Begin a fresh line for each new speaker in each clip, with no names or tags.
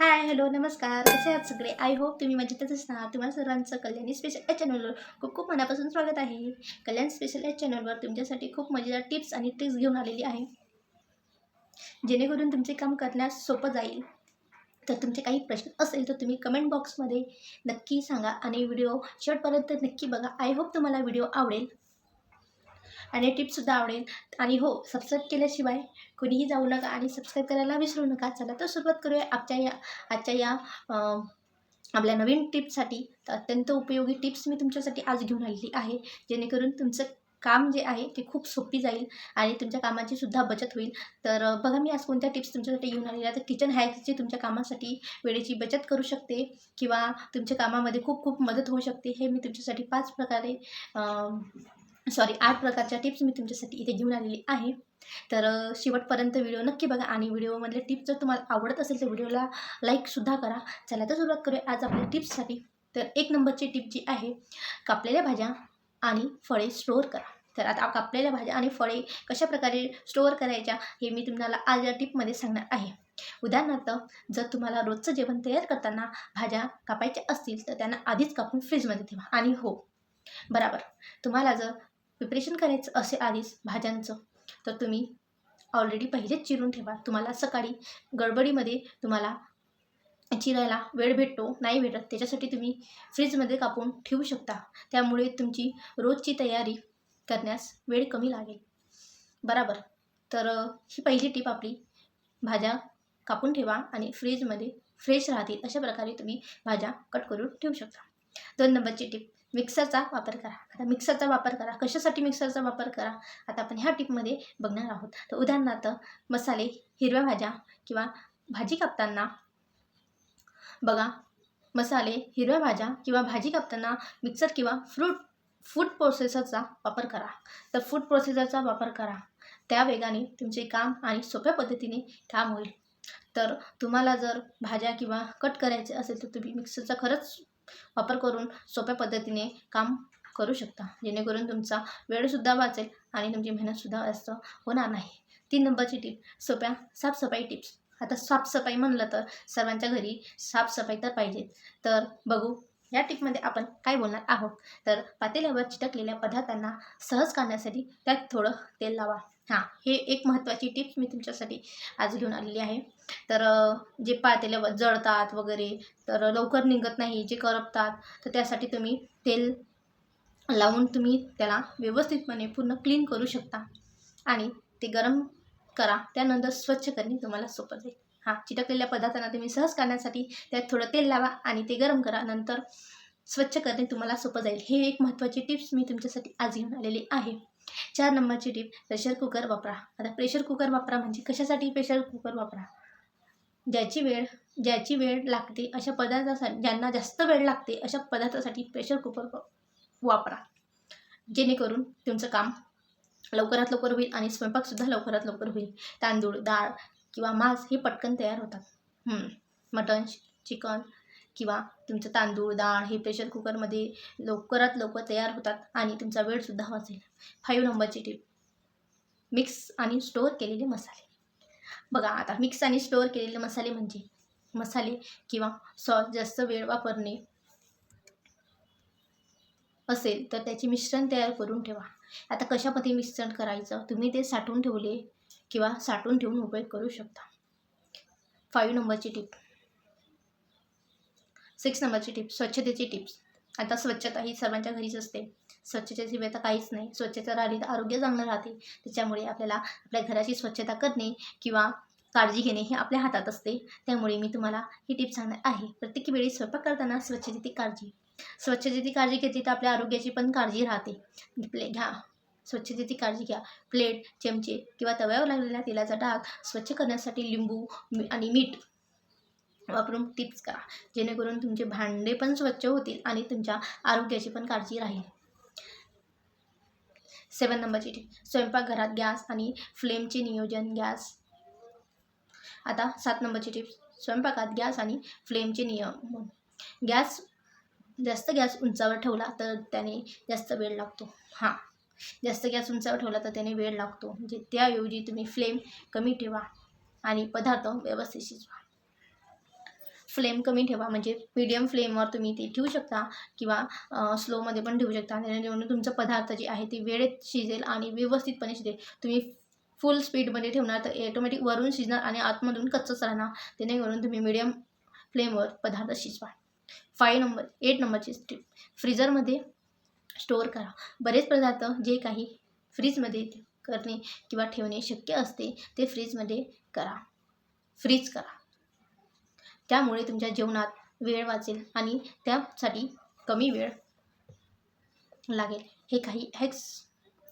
Hi hello नमस्कार. कसे आहात सगळे? आय होप तुम्ही मजेतच असणार. तुम्हाला सर्वांचं कल्याणी स्पेशल या चॅनलवर खूप खूप मनापासून स्वागत आहे. कल्याण स्पेशल या चॅनलवर तुमच्यासाठी खूप मजेदार टिप्स आणि ट्रिक्स घेऊन आलेली आहे. जेणेकरून तुमचे काम करण्यास सोपं जाईल. तर तुमचे काही प्रश्न असेल तर तुम्ही कमेंट बॉक्समध्ये नक्की सांगा आणि व्हिडिओ शेवटपर्यंत नक्की बघा. आय होप तुम्हाला व्हिडिओ आवडेल. आणि टिप्ससुद्धा आवडेल. आणि हो सबस्क्राईब केल्याशिवाय कुणीही जाऊ नका आणि सबस्क्राईब करायला विसरू नका. चला तर सुरुवात करूया आजच्या या आजच्या या आपल्या नवीन टिप्ससाठी. तर अत्यंत उपयोगी टिप्स मी तुमच्यासाठी आज घेऊन आलेली आहे. जेणेकरून तुमचं काम जे आहे ते खूप सोपी जाईल आणि तुमच्या कामाची सुद्धा बचत होईल. तर बघा मी आज कोणत्या टिप्स तुमच्यासाठी घेऊन आलेल्या तर किचन हॅक्सची तुमच्या कामासाठी वेळेची बचत करू शकते किंवा तुमच्या कामामध्ये खूप खूप मदत होऊ शकते हे मी तुमच्यासाठी पाच प्रकारे सॉरी आठ प्रकारच्या टिप्स मी तुमच्यासाठी इथे घेऊन आलेली आहे. तर शेवटपर्यंत व्हिडिओ नक्की बघा आणि व्हिडिओमधले टिप्स जर तुम्हाला आवडत असेल तर व्हिडिओला लाईकसुद्धा करा. चला तर सुरुवात करूया आज आपल्या टिप्ससाठी तर एक नंबरची टिप जी आहे कापलेल्या भाज्या आणि फळे स्टोअर करा. तर आता कापलेल्या भाज्या आणि फळे कशा प्रकारे स्टोअर करायच्या हे मी तुम्हाला आज या टिपमध्ये सांगणार आहे. उदाहरणार्थ जर तुम्हाला रोजचं जेवण तयार करताना भाज्या कापायच्या असतील तर त्यांना आधीच कापून फ्रीजमध्ये ठेवा. आणि हो बराबर. तुम्हाला जर प्रिपरेशन करायचं असे आधीच भाज्यांचं. तर तुम्ही ऑलरेडी पहिलेच चिरून ठेवा. तुम्हाला सकाळी गडबडीमध्ये तुम्हाला चिरायला वेळ भेटतो नाही भेटत त्याच्यासाठी तुम्ही फ्रीजमध्ये कापून ठेवू शकता. त्यामुळे तुमची रोजची तयारी करण्यास वेळ कमी लागेल. बराबर. तर ही पहिली टीप आपली भाज्या कापून ठेवा आणि फ्रीजमध्ये फ्रेश राहतील अशा प्रकारे तुम्ही भाज्या कट करून ठेवू शकता. दोन नंबरची टीप मिक्सरचा वापर करा. आता मिक्सरचा वापर करा. कशासाठी मिक्सरचा वापर करा? आता आपण ह्या टिपमध्ये बघणार आहोत. तर उदाहरणार्थ मसाले हिरव्या भाज्या किंवा भाजी कापताना बघा मसाले हिरव्या भाज्या किंवा भाजी कापताना मिक्सर किंवा फ्रूट फूड प्रोसेसरचा वापर करा. तर फूड प्रोसेसरचा वापर करा. त्या वेगाने तुमचे काम आणि सोप्या पद्धतीने काम होईल. तर तुम्हाला जर भाज्या किंवा कट करायचे असेल तर तुम्ही मिक्सरचा खरंच वापर करून सोप्या पद्धतीने काम करू शकता. जेणेकरून तुमचा वेळसुद्धा वाचेल आणि तुमची मेहनतसुद्धा जास्त होणार नाही. तीन नंबरची टीप सोप्या साफसफाई टिप्स. आता साफसफाई म्हणलं तर सर्वांच्या घरी साफसफाई तर पाहिजे तर बघू या टिपमध्ये आपण काय बोलणार आहोत? तर पातेल्यावर चिटकलेल्या पदार्थांना सहज काढण्यासाठी त्यात थोडं तेल लावा. हां हे एक महत्त्वाची टिप्स मी तुमच्यासाठी आज घेऊन आलेली आहे. तर जे पातेल्यावर जळतात वगैरे तर लवकर निघत नाही जे करपतात तर त्यासाठी तुम्ही तेल लावून तुम्ही त्याला व्यवस्थितपणे पूर्ण क्लीन करू शकता. आणि ते गरम करा त्यानंतर स्वच्छ करणे तुम्हाला सोपं जाईल. हां चिटकलेल्या पदार्थांना तुम्ही सहज काढण्यासाठी त्यात थोडं तेल लावा आणि ते गरम करा. नंतर स्वच्छ करणे तुम्हाला सोपं जाईल. हे एक महत्त्वाची टिप्स मी तुमच्यासाठी आज घेऊन आलेली आहे. चार नंबरची टिप प्रेशर कुकर वापरा. आता प्रेशर कुकर वापरा म्हणजे कशासाठी प्रेशर कुकर वापरा? ज्याची वेळ ज्याची वेळ लागते अशा पदार्थासाठी ज्यांना जास्त वेळ लागते अशा पदार्थासाठी प्रेशर कुकर वापरा. जेणेकरून तुमचं काम लवकरात लवकर होईल आणि स्वयंपाकसुद्धा लवकरात लवकर होईल. तांदूळ डाळ किंवा मांस हे पटकन तयार होतात. मटन चिकन किंवा तुमचं तांदूळ डाळ हे प्रेशर कुकरमध्ये लवकरात लवकर तयार होतात आणि तुमचा वेळसुद्धा वाचेल फाईव्ह नंबरची टीप. मिक्स आणि स्टोअर केलेले मसाले. बघा आता मिक्स आणि स्टोअर केलेले मसाले म्हणजे? मसाले किंवा सॉस जास्त वेळ वापरणे असेल तर त्याचे मिश्रण तयार करून ठेवा. आता कशामध्ये मिश्रण करायचं? तुम्ही ते साठवून ठेवले. किंवा साठवून ठेवून उपयोग करू शकता. फाईव्ह नंबरची टिप सिक्स नंबरची टिप स्वच्छतेची टिप्स आता स्वच्छता ही सर्वांच्या घरीच असते. स्वच्छतेशिवाय तर काहीच नाही. स्वच्छता राहिली तर आरोग्य चांगलं राहते. त्याच्यामुळे आपल्याला आपल्या घराची स्वच्छता करणे किंवा काळजी घेणे हे आपल्या हातात असते. त्यामुळे मी तुम्हाला ही टिप सांगणार आहे. प्रत्येक वेळी स्वयंपाक करताना स्वच्छतेची काळजी. स्वच्छतेची काळजी घेतली तर आपल्या आरोग्याची पण काळजी राहते. घ्या. स्वच्छतेची काळजी घ्या. प्लेट चमचे किंवा तव्यावर लागलेल्या तेलाचा डाग स्वच्छ करण्यासाठी लिंबू मी- आणि मीठ वापरून टिप्स करा. जेणेकरून तुमचे भांडे पण स्वच्छ होतील आणि तुमच्या आरोग्याची पण काळजी राहील. सेवन नंबरची टीप स्वयंपाकघरात गॅस आणि फ्लेमचे नियोजन गॅस. आता सात नंबरची टिप्स स्वयंपाकात गॅस आणि फ्लेमचे नियम. गॅस जास्त गॅस उंचावर ठेवला तर त्याने जास्त वेळ लागतो. हां. जास्त गॅस उंचावर ठेवला तर त्याने वेळ लागतो. म्हणजे त्याऐवजी तुम्ही फ्लेम कमी ठेवा आणि पदार्थ व्यवस्थित शिजवा. फ्लेम कमी ठेवा म्हणजे मीडियम फ्लेमवर तुम्ही ते ठेवू शकता किंवा स्लोमध्ये पण ठेवू शकता. जेणेकरून तुमचं पदार्थ जे आहे ते वेळेत शिजेल आणि व्यवस्थितपणे शिजेल. तुम्ही फुल स्पीडमध्ये ठेवणार तर ऑटोमॅटिक वरून शिजणार आणि आतमधून कच्चंच राहणार. जेणेकरून तुम्ही मीडियम फ्लेमवर पदार्थ शिजवा. फाय नंबर एट नंबरची स्ट्रीप फ्रीजरमध्ये स्टोअर करा. बरेच पदार्थ जे काही फ्रीजमध्ये करणे किंवा ठेवणे शक्य असते ते फ्रीजमध्ये करा. फ्रीज करा. त्यामुळे तुमच्या जेवणात वेळ वाचेल आणि त्यासाठी कमी वेळ लागेल. हे काही हॅक्स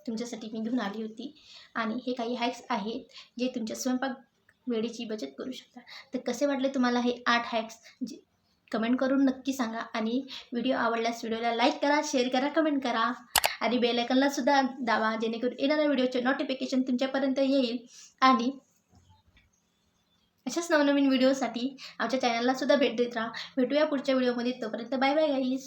तुमच्यासाठी मी घेऊन आली होती आणि हे काही हॅक्स आहेत जे तुमच्या स्वयंपाक वेळेची बचत करू शकता. तर कसे वाटले तुम्हाला हे आठ हॅक्स जे कमेंट करून नक्की सांगा. आणि व्हिडिओ आवडल्यास व्हिडिओला लाईक करा शेअर करा कमेंट करा. आणि बेलायकनला सुद्धा दावा जेणेकरून येणाऱ्या व्हिडिओचे नोटिफिकेशन तुमच्यापर्यंत येईल. आणि अशाच नवनवीन व्हिडिओसाठी आमच्या चॅनलला सुद्धा भेट देत राहा. भेटूया पुढच्या व्हिडिओमध्ये. तोपर्यंत बाय बाय गाईज